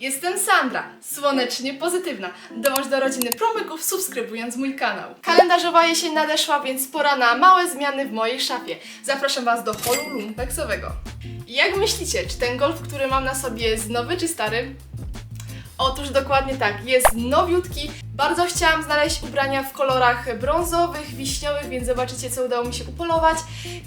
Jestem Sandra, słonecznie pozytywna. Dołącz do rodziny promyków subskrybując mój kanał. Kalendarzowa jesień nadeszła, więc pora na małe zmiany w mojej szafie. Zapraszam Was do holu lumpeksowego. Jak myślicie, czy ten golf, który mam na sobie jest nowy czy stary? Otóż dokładnie tak, jest nowiutki. Bardzo chciałam znaleźć ubrania w kolorach brązowych, wiśniowych, więc zobaczycie, co udało mi się upolować.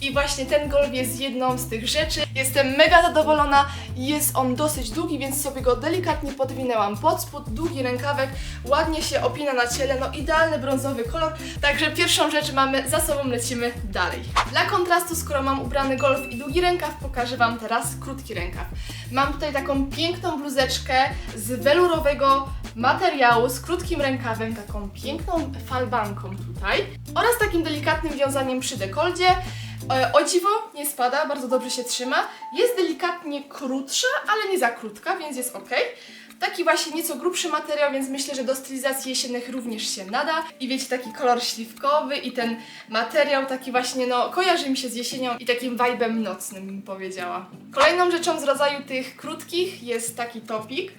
I właśnie ten golf jest jedną z tych rzeczy. Jestem mega zadowolona. Jest on dosyć długi, więc sobie go delikatnie podwinęłam pod spód. Długi rękawek, ładnie się opina na ciele, no idealny brązowy kolor. Także pierwszą rzecz mamy za sobą, lecimy dalej. Dla kontrastu, skoro mam ubrany golf i długi rękaw, pokażę Wam teraz krótki rękaw. Mam tutaj taką piękną bluzeczkę z welurowego materiału z krótkim rękawem, taką piękną falbanką tutaj oraz takim delikatnym wiązaniem przy dekoldzie. E, O dziwo nie spada, bardzo dobrze się trzyma. Jest delikatnie krótsza, ale nie za krótka, więc jest ok. Taki właśnie nieco grubszy materiał, więc myślę, że do stylizacji jesiennych również się nada. I wiecie, taki kolor śliwkowy i ten materiał taki właśnie, no, kojarzy mi się z jesienią i takim vibe'em nocnym, bym powiedziała. Kolejną rzeczą z rodzaju tych krótkich jest taki topik.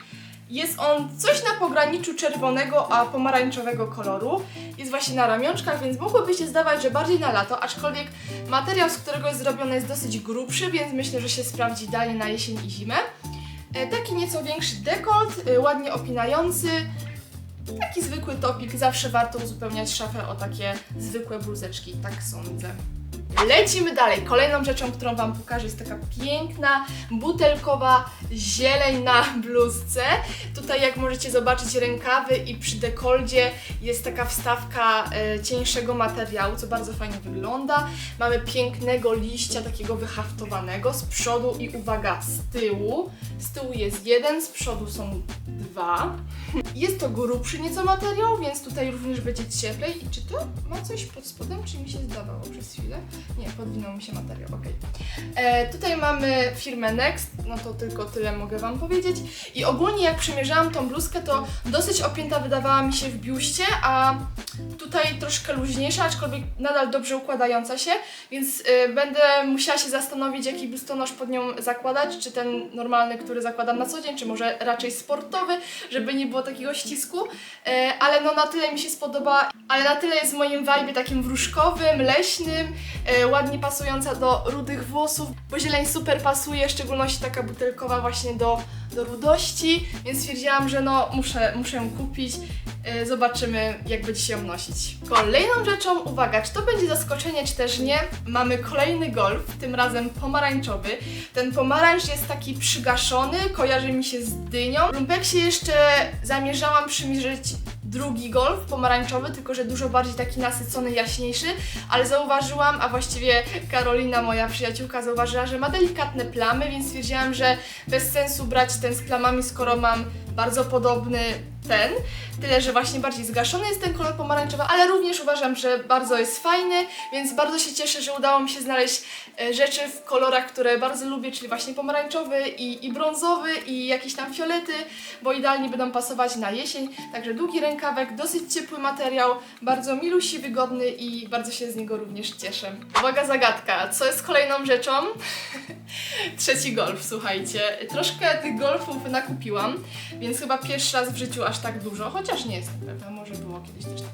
Jest on coś na pograniczu czerwonego a pomarańczowego koloru. Jest właśnie na ramionczkach, więc mogłoby się zdawać, że bardziej na lato, aczkolwiek materiał, z którego jest zrobiony jest dosyć grubszy, więc myślę, że się sprawdzi idealnie na jesień i zimę. E, Taki nieco większy dekolt, e, ładnie opinający. Taki zwykły topik, zawsze warto uzupełniać szafę o takie zwykłe bluzeczki, tak sądzę. Lecimy dalej. Kolejną rzeczą, którą Wam pokażę, jest taka piękna, butelkowa zieleń na bluzce. Tutaj, jak możecie zobaczyć, rękawy i przy dekoldzie jest taka wstawka e, cieńszego materiału, co bardzo fajnie wygląda. Mamy pięknego liścia, takiego wyhaftowanego z przodu i uwaga, z tyłu. Z tyłu jest jeden, z przodu są dwa. Jest to grubszy nieco materiał, więc tutaj również będzie cieplej. I czy to ma coś pod spodem, czy mi się zdawało przez chwilę? Nie, podwinął mi się materiał, ok. E, tutaj mamy firmę Next, no to tylko tyle mogę Wam powiedzieć. I ogólnie jak przymierzałam tą bluzkę, to dosyć opięta wydawała mi się w biuście, a tutaj troszkę luźniejsza, aczkolwiek nadal dobrze układająca się, więc e, będę musiała się zastanowić, jaki biustonosz pod nią zakładać, czy ten normalny, który zakładam na co dzień, czy może raczej sportowy, żeby nie było takiego ścisku, e, ale no na tyle mi się spodoba, ale na tyle jest w moim vibe takim wróżkowym, leśnym, e, ładnie pasująca do rudych włosów, bo zieleń super pasuje, w szczególności taka butelkowa właśnie do, do rudości, więc stwierdziłam, że no muszę, muszę ją kupić. E, Zobaczymy, jak będzie się ją nosić. Kolejną rzeczą, uwaga, czy to będzie zaskoczenie, czy też nie, mamy kolejny golf, tym razem pomarańczowy. Ten pomarańcz jest taki przygaszony, kojarzy mi się z dynią. W lumpeksie jeszcze zamierzałam przymierzyć drugi golf pomarańczowy, tylko że dużo bardziej taki nasycony, jaśniejszy, ale zauważyłam, a właściwie Karolina, moja przyjaciółka, zauważyła, że ma delikatne plamy, więc stwierdziłam, że bez sensu brać ten z plamami, skoro mam bardzo podobny ten, tyle że właśnie bardziej zgaszony jest ten kolor pomarańczowy, ale również uważam, że bardzo jest fajny, więc bardzo się cieszę, że udało mi się znaleźć e, rzeczy w kolorach, które bardzo lubię, czyli właśnie pomarańczowy i, i brązowy i jakieś tam fiolety, bo idealnie będą pasować na jesień, także długi rękawek, dosyć ciepły materiał, bardzo milusi, wygodny i bardzo się z niego również cieszę. Uwaga zagadka, co jest kolejną rzeczą? Trzeci golf, słuchajcie. Troszkę tych golfów nakupiłam, więc chyba pierwszy raz w życiu aż tak dużo, chociaż nie jestem pewna, może było kiedyś też tak.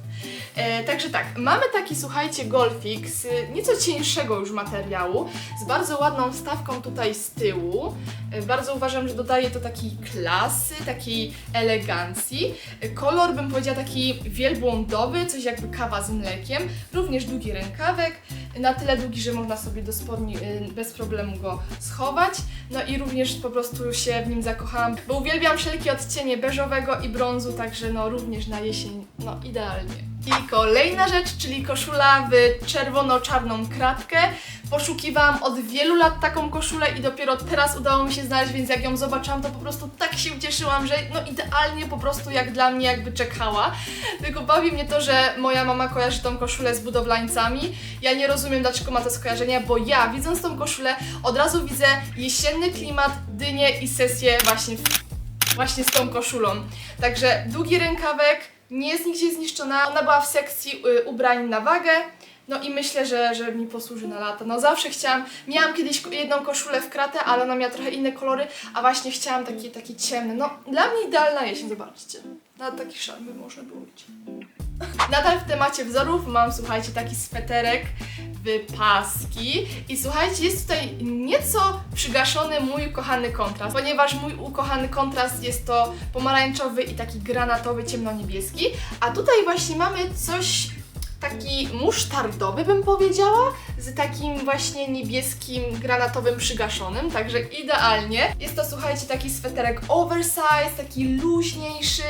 E, także tak, mamy taki, słuchajcie, golfik z nieco cieńszego już materiału, z bardzo ładną wstawką tutaj z tyłu. E, bardzo uważam, że dodaje to takiej klasy, takiej elegancji. E, kolor bym powiedziała taki wielbłądowy, coś jakby kawa z mlekiem. Również długi rękawek, na tyle długi, że można sobie do spodni y, bez problemu go schować. No i również po prostu się w nim zakochałam, bo uwielbiam wszelkie odcienie beżowego i brązu, także no również na jesień, no idealnie. I kolejna rzecz, czyli koszula w czerwono-czarną kratkę. Poszukiwałam od wielu lat taką koszulę i dopiero teraz udało mi się znaleźć, więc jak ją zobaczyłam, to po prostu tak się ucieszyłam, że no idealnie po prostu jak dla mnie jakby czekała. Tylko bawi mnie to, że moja mama kojarzy tą koszulę z budowlańcami. Ja nie rozumiem dlaczego ma te skojarzenia, bo ja widząc tą koszulę od razu widzę jesienny klimat, dynię i sesję właśnie, właśnie z tą koszulą. Także długi rękawek, nie jest nigdzie zniszczona. Ona była w sekcji y, ubrań na wagę. No i myślę, że, że mi posłuży na lata. No zawsze chciałam, miałam kiedyś jedną koszulę w kratę, ale ona miała trochę inne kolory, a właśnie chciałam taki, taki ciemny. No dla mnie idealna jesień, zobaczcie. Nawet taki szal by można było mieć. Nadal w temacie wzorów mam, słuchajcie, taki sweterek w paski i słuchajcie, jest tutaj nieco przygaszony mój ukochany kontrast, ponieważ mój ukochany kontrast jest to pomarańczowy i taki granatowy, ciemnoniebieski, a tutaj właśnie mamy coś taki musztardowy bym powiedziała, z takim właśnie niebieskim, granatowym przygaszonym, także idealnie. Jest to, słuchajcie, taki sweterek oversize, taki luźniejszy,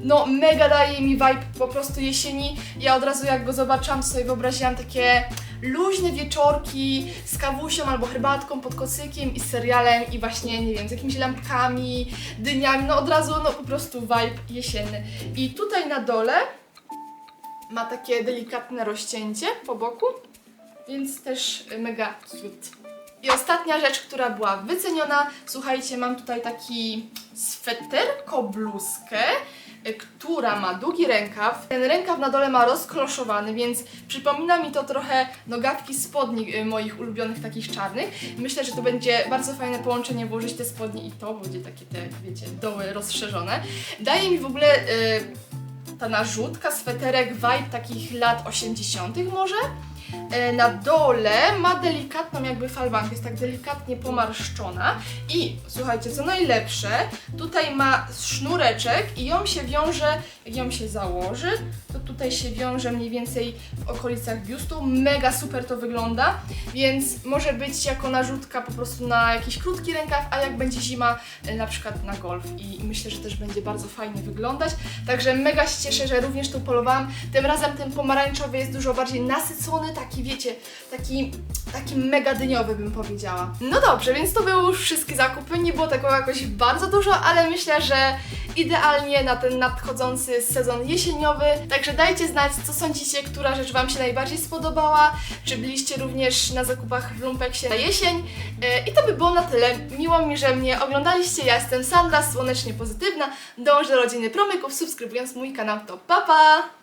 no mega daje mi vibe po prostu jesieni. Ja od razu jak go zobaczyłam, sobie wyobraziłam takie luźne wieczorki z kawusią albo herbatką pod kocykiem i z serialem i właśnie, nie wiem, z jakimiś lampkami, dyniami, no od razu, no po prostu vibe jesienny. I tutaj na dole ma takie delikatne rozcięcie po boku, więc też mega cute. I ostatnia rzecz, która była wyceniona, słuchajcie, mam tutaj taki sweterko bluzkę, która ma długi rękaw. Ten rękaw na dole ma rozkloszowany, więc przypomina mi to trochę nogawki spodni y, moich ulubionych takich czarnych. Myślę, że to będzie bardzo fajne połączenie, włożyć te spodnie i to, bo będzie takie te, wiecie, doły rozszerzone. Daje mi w ogóle y, ta narzutka, sweterek, vibe takich lat 80. może. E, Na dole ma delikatną jakby falbankę, jest tak delikatnie pomarszczona. I słuchajcie, co najlepsze, tutaj ma sznureczek i ją się wiąże, jak ją się założy, to tutaj się wiąże mniej więcej w okolicach biustu, mega super to wygląda, więc może być jako narzutka po prostu na jakiś krótki rękaw, a jak będzie zima, e, na przykład na golf. I myślę, że też będzie bardzo fajnie wyglądać, także mega się cieszę, że również tu polowałam, tym razem ten pomarańczowy jest dużo bardziej nasycony, taki wiecie, taki, taki mega dyniowy bym powiedziała. No dobrze, więc to były już wszystkie zakupy, nie było tego jakoś bardzo dużo, ale myślę, że idealnie na ten nadchodzący sezon jesieniowy. Także dajcie znać, co sądzicie, która rzecz Wam się najbardziej spodobała, czy byliście również na zakupach w Lumpeksie na jesień. E, I to by było na tyle. Miło mi, że mnie oglądaliście. Ja jestem Sandra, słonecznie pozytywna. Dążę do rodziny promyków, subskrybując mój kanał. To pa pa!